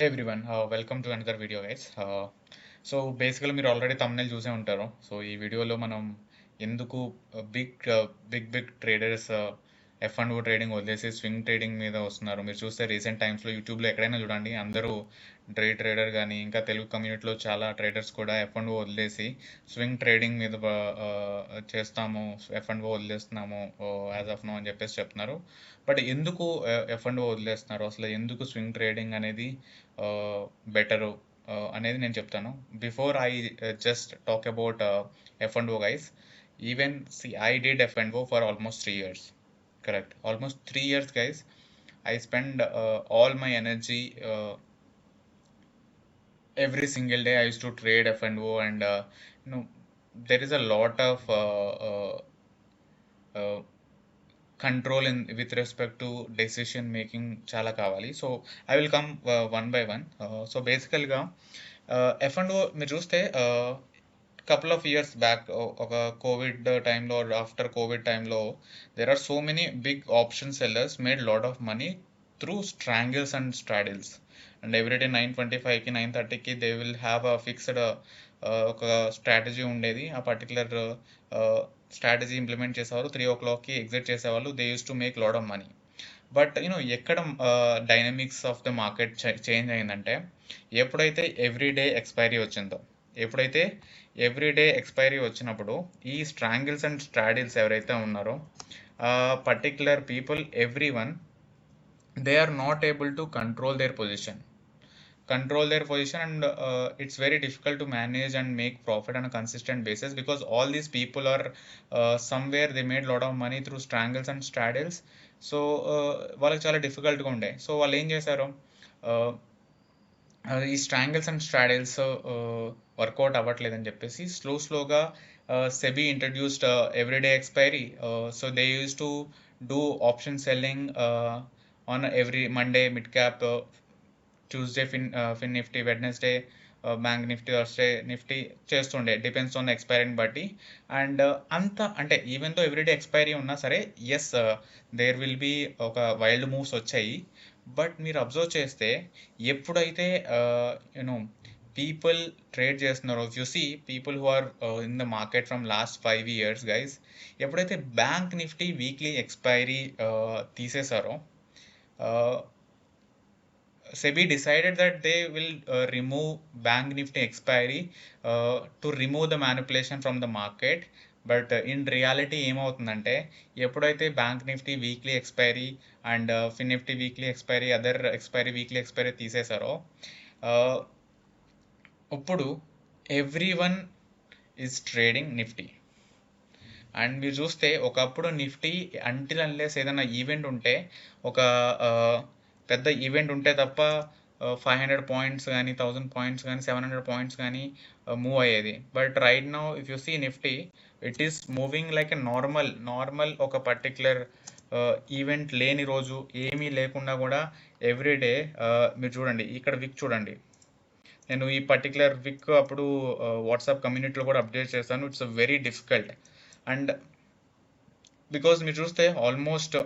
Hey everyone welcome to another video guys so basically మీరు already thumbnail చూసే ఉంటారు. So ఈ వీడియోలో మనం ఎందుకు big big big traders F and O trading వదిలేసి స్వింగ్ ట్రేడింగ్ మీద వస్తున్నారు. మీరు చూస్తే రీసెంట్ టైమ్స్లో యూట్యూబ్లో ఎక్కడైనా చూడండి అందరూ ట్రే ట్రేడర్ కానీ ఇంకా తెలుగు కమ్యూనిటీలో చాలా ట్రేడర్స్ కూడా ఎఫ్ అండ్ ఓ వదిలేసి స్వింగ్ ట్రేడింగ్ మీద చేస్తాము ఎఫ్ అండ్ ఓ వదిలేస్తున్నాము యాజ్ ఆఫ్ నో అని చెప్పేసి చెప్తున్నారు. బట్ ఎందుకు ఎఫ్ అండ్ ఓ వదిలేస్తున్నారు? అసలు ఎందుకు స్వింగ్ ట్రేడింగ్ అనేది బెటరు అనేది నేను చెప్తాను. Before I just talk about F and O guys even see I did F and O for almost three years correct almost three years guys i spend uh, all my energy uh, every single day i used to trade f and o and uh, you know there is a lot of uh, uh, uh, control in with respect to decision making చాలా కావాలి so I will come one by one so బేసికల్గా F and ఓ మీరు చూస్తే couple of years back ఒక Covid టైంలో after Covid టైంలో there are so many big option sellers made lot of money through strangles and straddles and everyday nine twenty ఫైవ్కి nine థర్టీకి they will have a fixed ఒక strategy ఉండేది. ఆ particular strategy implement చేసేవారు three ఓ క్లాక్కి exit చేసేవాళ్ళు they used to make lot of money but you know ఎక్కడ dynamics of the market change అయిందంటే ఎప్పుడైతే ఎవ్రీడే ఎక్స్పైరీ వచ్చిందో ఎప్పుడైతే ఎవ్రీ డే ఎక్స్పైరీ వచ్చినప్పుడు ఈ స్ట్రాంగిల్స్ అండ్ స్ట్రాడిల్స్ ఎవరైతే ఉన్నారో particular people every one they are not able to control their position control their position and it's very difficult to manage and make profit and consistent basis because all these people are somewhere they made lot of money through strangles and straddles so వాళ్ళకి చాలా డిఫికల్ట్గా ఉండే. So వాళ్ళు ఏం చేశారు? ఈ strangles and straddles work out అవ్వట్లేదని చెప్పేసి slow స్లోగా SEBI introduced everyday expiry so they used to do option selling on every Monday mid cap Tuesday fin fin Nifty Wednesday bank Nifty Thursday Nifty చేస్తుండే. Depends on ఎక్స్పైరీని బట్టి. And అంత అంటే ఈవెన్తో everyday expiry ఉన్నా సరే yes there will be ఒక wild moves వచ్చాయి. బట్ మీరు అబ్జర్వ్ చేస్తే ఎప్పుడైతే యూనో పీపుల్ ట్రేడ్ చేస్తున్నారో you see people who are in the market from last five years guys ఎప్పుడైతే బ్యాంక్ నిఫ్టీ వీక్లీ ఎక్స్పైరీ తీసేశారో SEBI decided that they will uh, remove Bank Nifty expiry uh, to remove the manipulation from the market. but in reality ఏమవుతుందంటే ఎప్పుడైతే bank Nifty weekly expiry and uh, fin Nifty weekly expiry other expiry weekly expiry తీసేశారో uh, ఇప్పుడు every one is trading Nifty. And మీరు చూస్తే ఒకప్పుడు Nifty until unless ఏదైనా event ఉంటే ఒక uh, పెద్ద ఈవెంట్ ఉంటే తప్ప ఫైవ్ హండ్రెడ్ పాయింట్స్ కానీ థౌజండ్ పాయింట్స్ కానీ సెవెన్ హండ్రెడ్ పాయింట్స్ కానీ uh, మూవ్ అయ్యేది. But right now if you see Nifty it is moving like a normal normal ఒక పర్టిక్యులర్ ఈవెంట్ uh, లేని రోజు ఏమీ లేకుండా కూడా ఎవ్రీడే uh, మీరు చూడండి ఇక్కడ విక్ చూడండి. నేను ఈ పర్టికులర్ విక్ అప్పుడు వాట్సాప్ కమ్యూనిటీలో కూడా అప్డేట్ చేస్తాను it's very difficult and because మీరు చూస్తే almost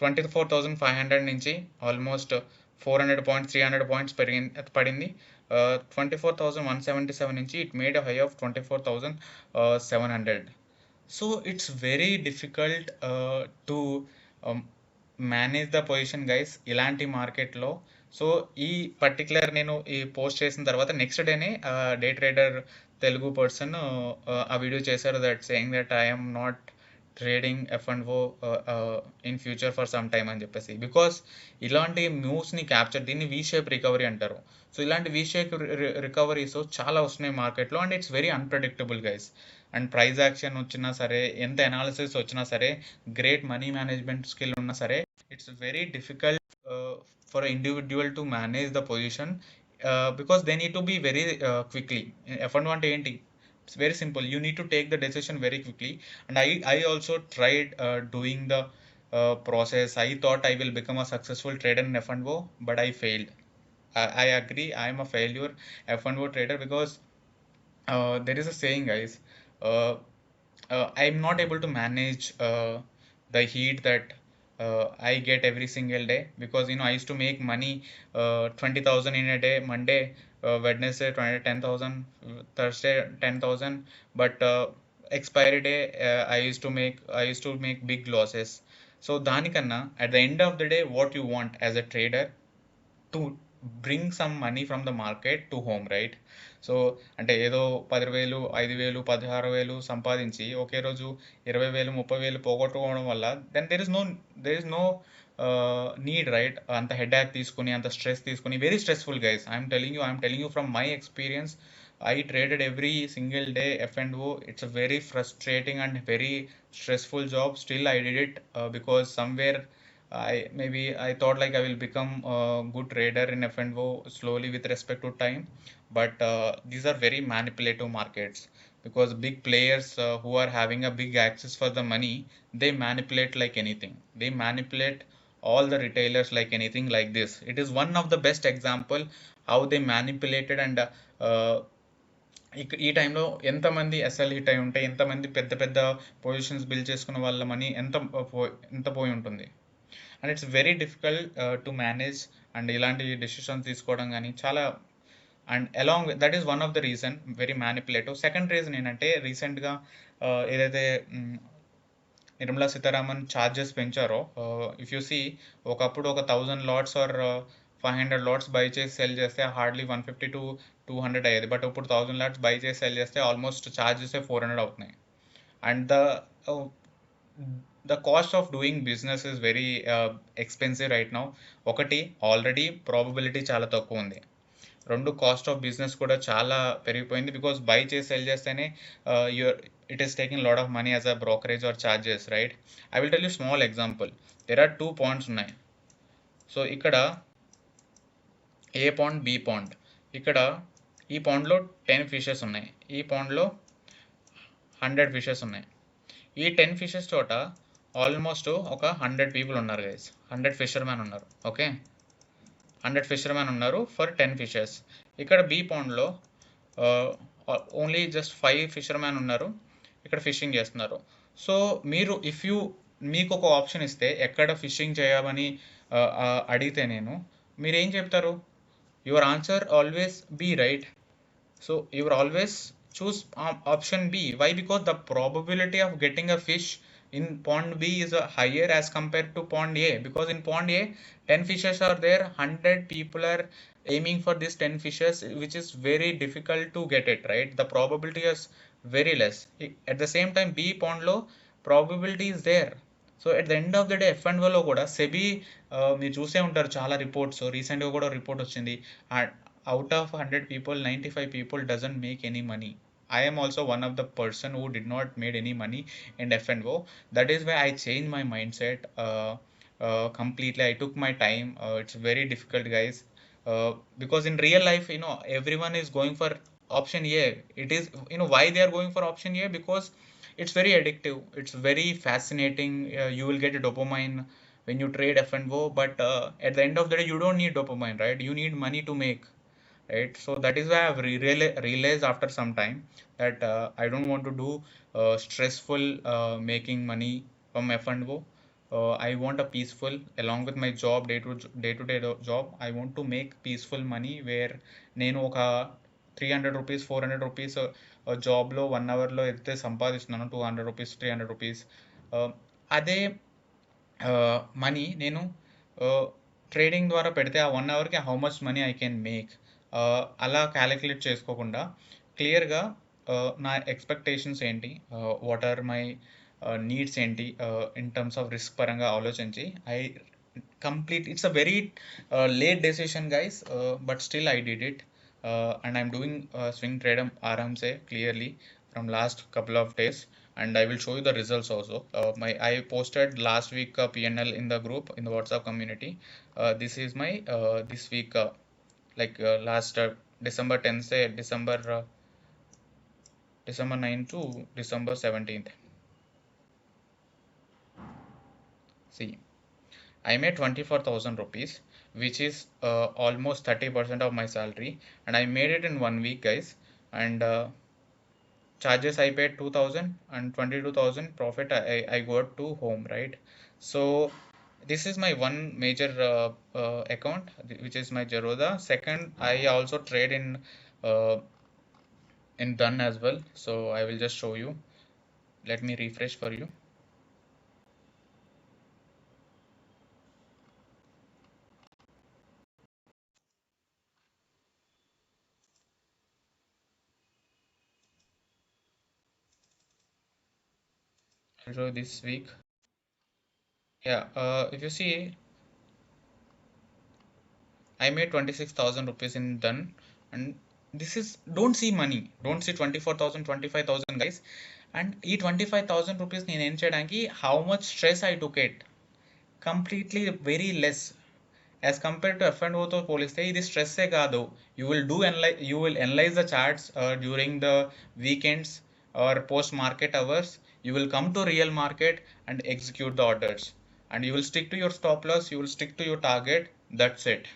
twenty four thousand five hundred నుంచి almost four hundred points three hundred points పెరిగింది పడింది. Twenty four thousand one seventy seven నుంచి it made high of twenty four thousand seven hundred so it's very difficult to manage the position guys ఇలాంటి మార్కెట్లో. So ఈ particular నేను ఈ post చేసిన తర్వాత నెక్స్ట్ డేనే డే ట్రేడర్ తెలుగు పర్సన్ ఆ వీడియో చేశారు that saying that I'm not trading F and O in future for some time అని చెప్పేసి. బికాస్ ఇలాంటి మూవ్స్ని క్యాప్చర్ దీన్ని వీ షేప్ రికవరీ అంటారు. సో ఇలాంటి వీ షేప్ రికవరీస్ చాలా వస్తున్నాయి మార్కెట్లో and it's very unpredictable guys and price action వచ్చినా సరే ఎంత అనాలిసిస్ వచ్చినా సరే గ్రేట్ మనీ మేనేజ్మెంట్ స్కిల్ ఉన్నా సరే it's very difficult for individual to manage the position because they need to be very quickly F and అంటే ఏంటి? It's very simple. You need to take the decision very quickly. And i i also tried uh, doing the uh, process. I thought i will become a successful trader in f&o but i failed. I, I agree. I am a failure f&o trader because uh, there is a saying guys uh, uh, i'm not able to manage uh, the heat that uh, I get every single day because you know I used to make money uh, 20,000 in a day Monday uh, Wednesday 20, 10,000 Thursday 10,000 but uh, expiry day uh, I used to make I used to make big losses. So Dhanikanna at the end of the day what you want as a trader to bring some money from the market to home right? So అంటే ఏదో పది వేలు ఐదు వేలు పదహారు వేలు సంపాదించి ఒకే రోజు ఇరవై వేలు ముప్పై వేలు పోగొట్టుకోవడం వల్ల then there is no there is no need right అంత హెడ్ యాక్ తీసుకుని అంత స్ట్రెస్ తీసుకుని very stressful guys I'm telling you I'm telling you from my experience I traded every single day F and O it's a very frustrating and very stressful job still I did it because somewhere I maybe I thought like I will become a good trader in F&O slowly with respect to time. But uh, these are very manipulative markets because big players uh, who are having a big access for the money, they manipulate like anything. They manipulate all the retailers like anything like this. It is one of the best example how they manipulated and uh, uh, ఇక- ఈ టైంలో ఎంతమంది SL hit అయి ఉంటే ఎంతమంది పెద్ద పెద్ద positions build చేసుకున్న వాళ్ళ మనీ ఎంత పో- ఎంత పోయి ఉంటుంది and it's very difficult to manage and ఇలాంటి డెసిషన్స్ తీసుకోవడం కానీ చాలా and along that is one of the reason very manipulative second reason ఏంటంటే రీసెంట్గా ఏదైతే నిర్మలా సీతారామన్ ఛార్జెస్ పెంచారో ఇఫ్ యూ సీ ఒకప్పుడు ఒక thousand lots or five hundred lots buy చేసి సెల్ చేస్తే hardly one fifty to two hundred అయ్యేది. బట్ ఇప్పుడు థౌజండ్ లాట్స్ బై చేసి సెల్ చేస్తే ఆల్మోస్ట్ ఛార్జెస్ ఫోర్ హండ్రెడ్ అవుతున్నాయి. And the the cost of doing business is very expensive right now ఒకటి already probability చాలా తక్కువ ఉంది. రెండు కాస్ట్ ఆఫ్ బిజినెస్ కూడా చాలా పెరిగిపోయింది. బికాస్ బై చేసి సెల్ చేస్తేనే your it is taking lot of money as a brokerage or charges right I will tell you small example there are two points ఉన్నాయి. సో ఇక్కడ ఏ పాండ్ బి పాండ్ ఇక్కడ ఈ పాండ్లో ten fishes ఉన్నాయి. ఈ పాండ్లో hundred fishes ఉన్నాయి. ఈ ten fishes చోట almost ఒక హండ్రెడ్ పీపుల్ ఉన్నారు గైస్ హండ్రెడ్ ఫిషర్ మ్యాన్ ఉన్నారు ఓకే? హండ్రెడ్ ఫిషర్ మ్యాన్ ఉన్నారు ఫర్ టెన్ ఫిషెస్. ఇక్కడ B పాండ్లో only just five fisher man ఉన్నారు ఇక్కడ ఫిషింగ్ చేస్తున్నారు. సో మీరు ఇఫ్ యూ మీకు ఒక ఆప్షన్ ఇస్తే ఎక్కడ ఫిషింగ్ చేయమని అడిగితే నేను మీరు ఏం చెప్తారు? Your answer always B right? So your always choose choose బి. option B. Why? Because the probability of getting a fish in pond B is uh, higher as compared to pond A. Because in pond A, 10 fishes are there, 100 people are aiming for these 10 fishes, which is very difficult to get it, right? The probability is very less. I- At the same time, B pond low, probability is there. So at the end of the day F and Ola కూడా SEBI మీరు చూసే ఉంటారు చాలా reports రీసెంట్గా కూడా report వచ్చింది out of hundred people ninety five people doesn't make any money I am also one of the person who did not made any money in F&O. That is why I changed my mindset uh, uh, completely. I took my time. Uh, it's very difficult, guys, uh, because in real life, you know, everyone is going for option A. It is, you know, why they are going for option A because it's very addictive. It's very fascinating. Uh, you will get a dopamine when you trade F&O, but uh, at the end of the day, you don't need dopamine, right? You need money to make right so that is why i've re- reala- realized after some time that uh, i don't want to do uh, stressful uh, making money from f&o uh, i want a peaceful along with my job day to day to day job i want to make peaceful money where నేను ఒక three hundred rupees four hundred rupees జాబ్లో one అవర్లో అయితే సంపాదిస్తున్నాను two hundred rupees three hundred rupees అదే money నేను trading ద్వారా పెడితే ఆ one అవర్కి how much money I can make అలా క్యాలిక్యులేట్ చేసుకోకుండా క్లియర్గా నా ఎక్స్పెక్టేషన్స్ ఏంటి? వాట్ ఆర్ మై నీడ్స్ ఏంటి? ఇన్ టర్మ్స్ ఆఫ్ రిస్క్ పరంగా ఆలోచించి I complete it's a very late decision guys but still I did it and I'm doing swing ట్రేడమ్ ఆరామ్సే clearly from last couple of days and I will show you the results also my I posted last week PNL in the group in the WhatsApp community this is my this week like uh, last uh, December 10th say December uh, December 9 to December 17th. See, I made 24,000 rupees, which is uh, almost 30% of my salary, and I made it in one week, guys. And uh, charges I paid 2000 and 22,000 profit I, I got to home, right? So this is my one major uh, uh, account which is my Zerodha. Second, I also trade in uh, in Done as well. So I will just show you. Let me refresh for you. Show this week. Yeah, uh, if you see, I made 26,000 rupees in done and this is don't see money don't see 24,000 25,000 guys and ఈ twenty five thousand rupees నేను ఏం చేయడానికి how much stress I took it completely very less as compare to F and ఓతో పోలిస్తే ఇది స్ట్రెస్సే కాదు you will do ఎన్లై you will analyse the charts during the weekends or post market hours you will come to real market and execute the orders and you will stick to your stop loss you will stick to your target that's it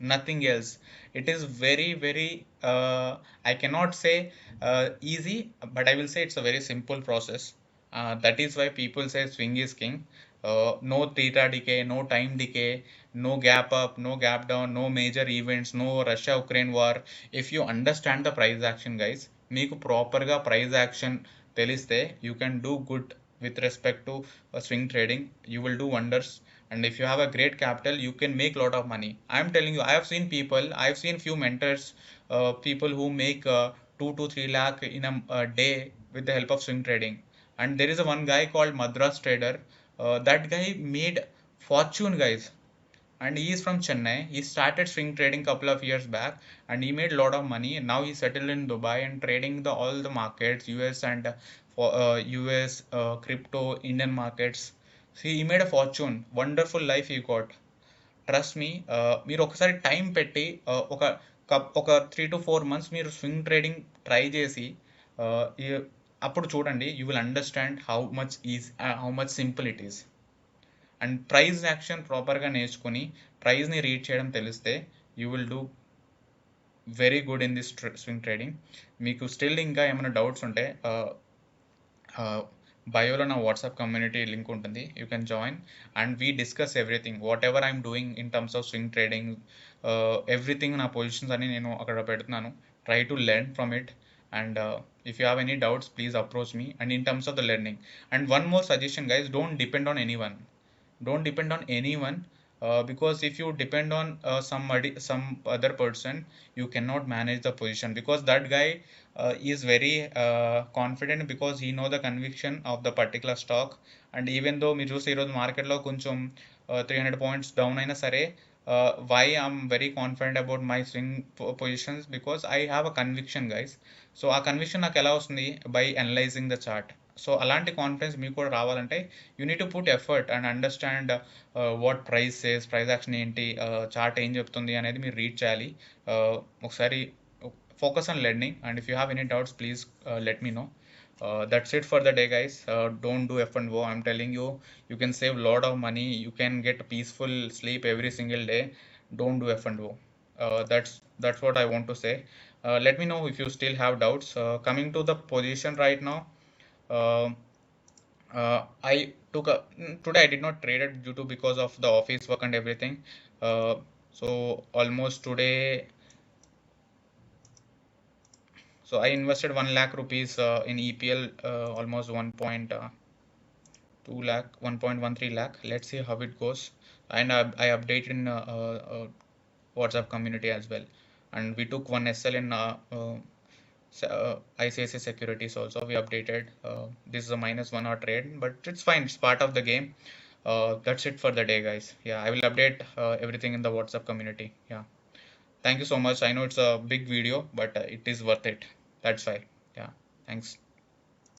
nothing else it is very very uh, i cannot say uh, easy but i will say it's a very simple process uh, that is why people say swing is king uh, no theta decay no time decay no gap up no gap down no major events no russia ukraine war if you understand the price action guys మీకు ప్రాపర్గా price action తెలిస్తే you can do good with respect to uh, swing trading you will do wonders. And if you have a great capital you can make a lot of money. I am telling you i have seen people i have seen few mentors uh, people who make uh, 2 to 3 lakh in a, a, day with the help of swing trading. And there is a one guy called madras trader uh, that guy made fortune guys. And he is from chennai. He started swing trading couple of years back and he made a lot of money. And now he settled in dubai and trading the all the markets us and us uh, crypto uh, crypto indian markets. See, he made a fortune. Wonderful life you got trust me మీరు ఒకసారి time పెట్టి uh, ఒక cup ఒక three to four months మీరు swing trading try చేసి అప్పుడు చూడండి you will understand how much is how much simple it is and price action ప్రాపర్గా నేర్చుకుని ప్రైజ్ని రీడ్ చేయడం తెలిస్తే you will do very good in this swing trading మీకు స్టిల్ ఇంకా ఏమైనా డౌట్స్ ఉంటే బయోలో నా వాట్సాప్ కమ్యూనిటీ లింక్ ఉంటుంది. You can join and we discuss everything whatever I'm doing in terms of swing trading everything నా పొజిషన్స్ అని నేను అక్కడ పెడుతున్నాను. Try to learn from it and if you have any doubts please approach me and in terms of the learning and one more suggestion guys don't depend on any one depend on any one uh, because if you depend on uh, somebody some other person you cannot manage the position because that guy uh, is very uh, confident because he know the conviction of the particular stock and even though మీరు చూస్తే ఈరోజు మార్కెట్లో కొంచెం three hundred points down అయినా సరే why I'm very confident about my swing positions because I have a conviction guys so ఆ conviction నాకు ఎలా వస్తుంది by analysing the chart so అలాంటి కాన్ఫిడెన్స్ మీకు కూడా రావాలంటే you need to put effort and understand what price says price action ఏంటి chart ఏం చెప్తుంది అనేది మీరు రీడ్ చేయాలి Uh, ఒకసారి focus on learning and if you have any doubts please let me know that's it for the day guys don't do F and O I'm telling you you can save lot of money you can get peaceful sleep every single day don't do F and O that's that's what I want to say. Uh, let me know if you still have doubts. Uh, coming to the position right now, uh, uh, I took a mm, today I did not trade it due to because of the office work and everything. Uh, so almost today, so I invested one lakh rupees uh, in EPL, uh, almost one point uh, two lakh, one point one three lakh. Let's see how it goes. And I, I updated in uh, uh, uh, WhatsApp community as well. And we took one SL in uh, ICICI Securities also. We updated. Uh, this is a minus one hour trade, but it's fine. It's part of the game. Uh, that's it for the day, guys. Yeah, I will update uh, everything in the WhatsApp community. Yeah. Thank you so much. I know it's a big video, but it is worth it. That's why. Yeah. Thanks.